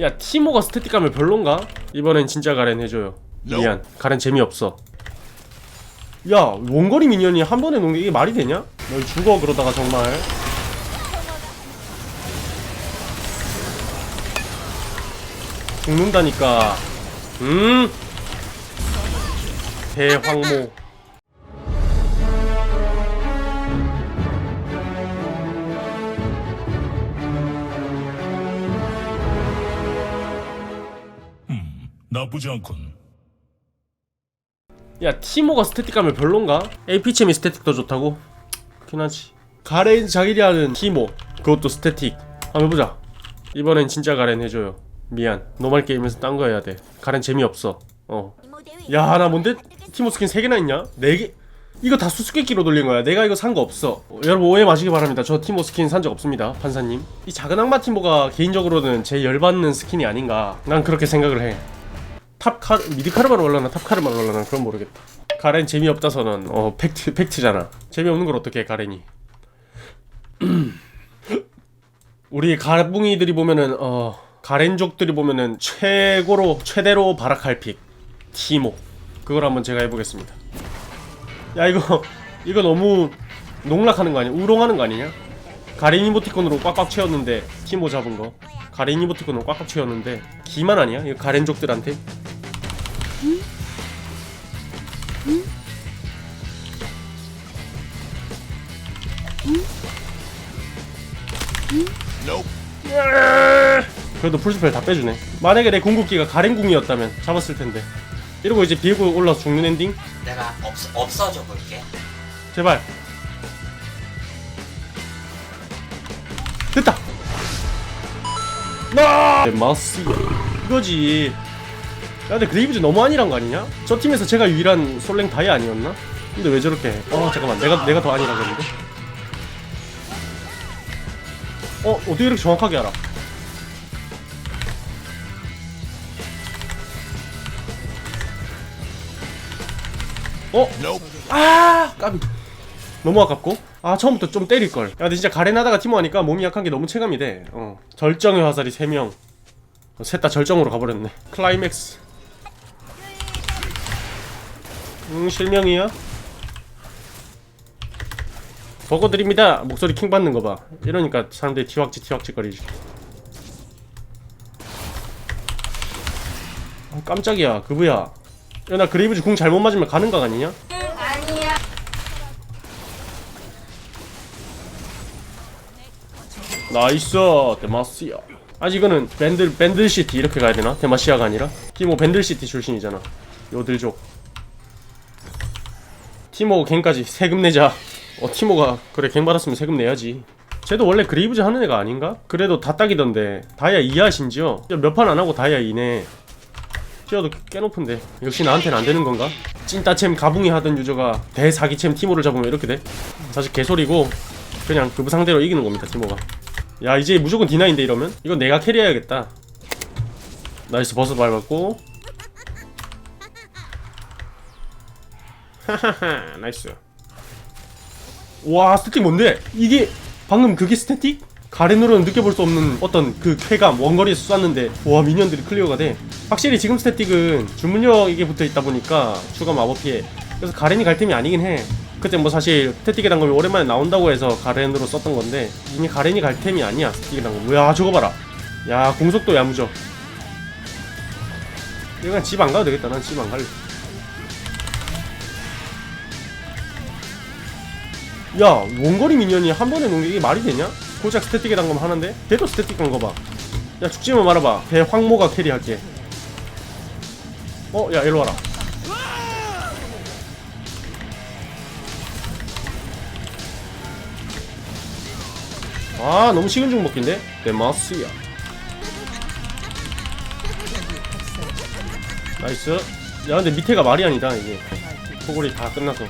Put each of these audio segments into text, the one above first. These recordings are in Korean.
야 티모가 스태틱감을 별론가? 이번엔 진짜 가렌 해줘요. 미안. 가렌 재미없어. 야 원거리 미니언이 한 번에 놓는 게 이게 말이 되냐? 너 죽어 그러다가 정말. 죽는다니까. 음? 대황모 나쁘지 않군. 야 티모가 스태틱감을 별론가? APCM이 스태틱 더 좋다고? 그긴 하지. 가렌 자기리하는 티모 그것도 스태틱. 한번 해보자. 이번엔 진짜 가렌 해줘요. 미안. 노말 게임에서 딴 거 해야 돼. 가렌 재미없어. 어야 나 뭔데? 티모 스킨 3개나 있냐? 4개? 이거 다 수수께끼로 돌린 거야. 내가 이거 산 거 없어 어, 여러분 오해 마시기 바랍니다. 저 티모 스킨 산 적 없습니다 판사님. 이 작은 악마 티모가 개인적으로는 제일 열받는 스킨이 아닌가. 난 그렇게 생각을 해 탑카 미드 카르마로 올라나 탑 카르마로 올라나 그건 모르겠다. 가렌 재미없다서는 어 팩트 팩트잖아. 재미없는 걸 어떻게 해 가렌이? 우리 가붕이들이 보면은 어 가렌족들이 보면은 최고로 최대로 발악할 픽 티모 그걸 한번 제가 해보겠습니다. 야 이거 이거 너무 농락하는 거 아니야? 우롱하는 거 아니냐? 가렌 이모티콘으로 꽉꽉 채웠는데 티모 잡은 거 가렌 이모티콘으로 꽉꽉 채웠는데 기만 아니야? 이거 가렌족들한테 그래도 풀스펠 다 빼주네. 만약에 내 궁극기가 가렌궁이었다면 잡았을 텐데. 이러고 이제 비에고 올라 죽는 엔딩? 내가 없, 없어져 볼게. 제발. 됐다. 나 마스 이거지. 야 근데 그레이브즈 너무 아니란 거 아니냐? 저 팀에서 제가 유일한 솔랭 다이 아니었나? 근데 왜 저렇게? 해? 어 잠깐만 내가 내가 더 아니라 그랬는데. 어 어떻게 이렇게 정확하게 알아? 어? 아 까비. 너무 아깝고? 아 처음부터 좀 때릴걸. 야 근데 진짜 가렌하다가 티모 하니까 몸이 약한 게 너무 체감이 돼어. 절정의 화살이 3명. 셋다 절정으로 가버렸네. 클라이맥스. 음 실명이야 버거 드립니다. 목소리 킹 받는 거봐. 이러니까 사람들이 티왁지 티왁지 거리지. 아 깜짝이야. 그부야. 야나 그레이브즈 궁 잘못 맞으면 가는 각 아니냐? 나이스 데마시아. 아직 이거는 밴들 밴들시티 이렇게 가야 되나? 데마시아가 아니라? 티모 밴들시티 출신이잖아. 요들족. 티모 갱까지 세금 내자 어 티모가 그래 갱 받았으면 세금 내야지. 쟤도 원래 그레이브즈 하는 애가 아닌가? 그래도 다 딱이던데. 다이아 2야 심지어 몇판 안 하고 다이아 2네. 티어도 꽤 높은데. 역시 나한테는 안 되는 건가? 찐따챔 가붕이 하던 유저가 대사기챔 티모를 잡으면 이렇게 돼? 사실 개소리고 그냥 그 부 상대로 이기는 겁니다 티모가. 야 이제 무조건 디나인데 이러면? 이건 내가 캐리해야겠다. 나이스 버스 밟았고. 하하하 나이스 와 스태틱 뭔데? 이게 방금 그게 스태틱? 가렌으로는 느껴볼 수 없는 어떤 그 쾌감 원거리에서 쐈는데 와 미니언들이 클리어가 돼. 확실히 지금 스태틱은 주문력 이게 붙어있다 보니까 추가 마법 피해. 그래서 가렌이 갈 템이 아니긴 해. 그때 뭐 사실 스태틱이란 거 오랜만에 나온다고 해서 가렌으로 썼던 건데 이미 가렌이 갈 템이 아니야 스태틱이란 거 뭐야 저거 봐라. 야 공속도 야무져. 그냥 집안 가도 되겠다. 난 집 안 갈래 야 원거리 미니언이 한 번에 놓는 게 말이 되냐? 고작 스태틱에 단검 하는데? 걔도 스태틱 간 거 봐 야 죽지만 말아봐 대황모가 캐리할게 어? 야 일로 와라 아 너무 식은 죽 먹긴데? 데마스야 나이스 야 근데 밑에가 말이 아니다 이게 포골이 다 끝나서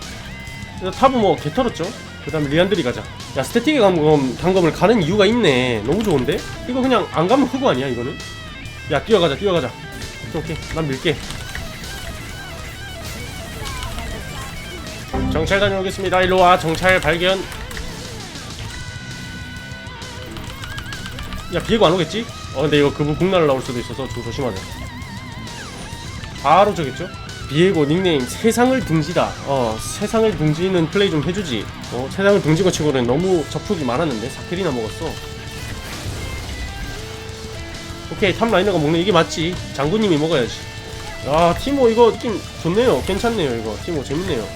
탑은 뭐 개털었죠 그 다음에 리안드리 가자 야 스태틱의 감검, 단검을 가는 이유가 있네 너무 좋은데? 이거 그냥 안 가면 흑거 아니야 이거는? 야 뛰어가자 뛰어가자 오케이 난 밀게 정찰 다녀오겠습니다 일로와 정찰 발견 야 비에고 안 오겠지? 어 근데 이거 그분 국날 나올 수도 있어서 좀 조심하자 바로 저겠죠? 비에고 닉네임 세상을 등지다. 어 세상을 등지는 플레이 좀 해주지. 어 세상을 등진 거 치고는 너무 접촉이 많았는데 4킬이나 먹었어. 오케이 탑 라이너가 먹는 이게 맞지. 장군님이 먹어야지. 야 티모 이거 느낌 좋네요. 괜찮네요 이거. 티모 재밌네요.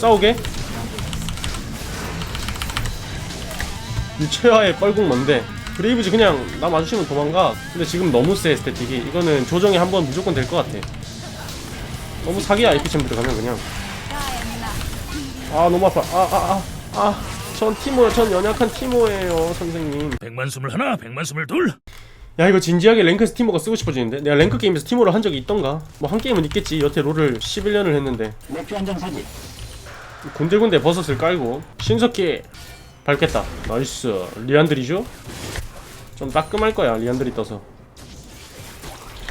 싸우게? 이 최하의 뻘궁 뭔데 브레이브즈 그냥 나 마주치면 도망가. 근데 지금 너무 세 스태틱이. 이거는 조정이 한 번 무조건 될 것 같아. 너무 사기야 IP 챔프 들어가면 그냥. 아 너무 아파. 아 아 아아전 티모 전 연약한 티모예요 선생님. 백만 숨을 하나, 백만 숨을 둘. 야 이거 진지하게 랭크에서 티모가 쓰고 싶어지는데? 내가 랭크 게임에서 티모를 한 적이 있던가? 뭐 한 게임은 있겠지. 여태 롤을 11년을 했는데. 맥주 한 잔 사지. 군데군데 버섯을 깔고 신석기 밟겠다. 나이스. 리안드리죠? 좀 따끔할 거야 리안드리 떠서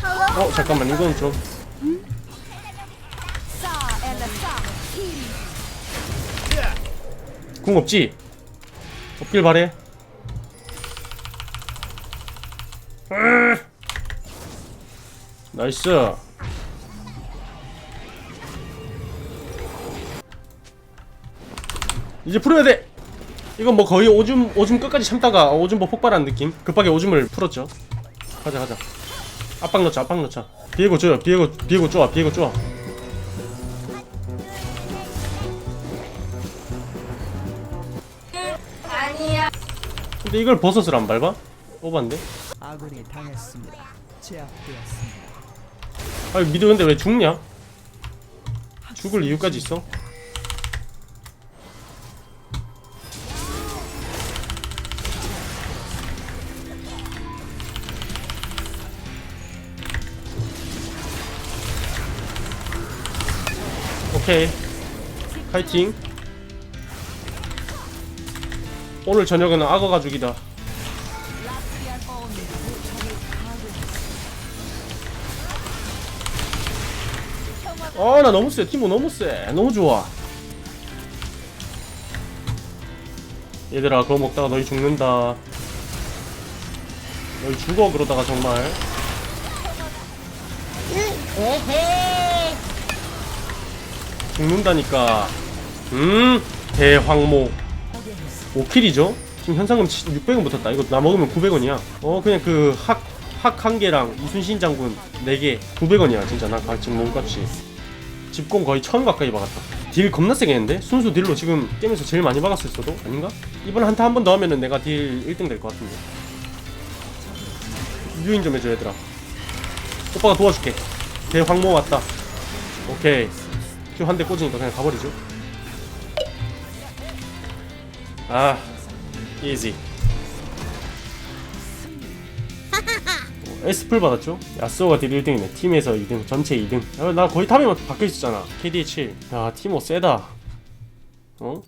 어 잠깐만 이건 좀 궁 없지? 없길 바래 으. 나이스 이제 풀어야 돼. 이건 뭐 거의 오줌 오줌 끝까지 참다가 오줌 뭐 폭발한 느낌. 급하게 오줌을 풀었죠. 가자 가자. 압박 넣자 압박 넣자. 비에고 줘요 비에고 비에고 쪼아 비에고 쪼아. 근데 이걸 버섯을 안 밟아? 오반데? 아군이 당했습니다. 제압되었습니다. 아 미드 근데 왜 죽냐? 죽을 이유까지 있어? 오케이. 파이팅. 오늘 저녁은 악어 가죽이다. 어나 너무 세 티모 너무 세 너무 좋아. 얘들아 그거 먹다가 너희 죽는다. 너희 죽어 그러다가 정말 죽는다니까 음 대황모 5킬이죠 지금 현상금 600원 붙었다 이거 나 먹으면 900원이야 어 그냥 그 학 학 한 개랑 이순신 장군 4개 900원이야 진짜 나 가- 지금 몸값이 집공 거의 천 가까이 박았다. 딜 겁나 세게 했는데? 순수 딜로 지금 게임에서 제일 많이 박았을 수도? 아닌가? 이번에 한타 한 번 더 하면은 내가 딜 1등 될 것 같은데. 유인 좀 해줘 얘들아. 오빠가 도와줄게. 대황모 왔다. 오케이. 큐 한 대 꽂으니까 그냥 가버리죠. 아, 이지. S풀 받았죠? 야스오가 딜 1등이네 팀에서 2등 전체 2등 야, 나 거의 탑에만 박혀있었잖아 KDA 7야 티모 세다 어?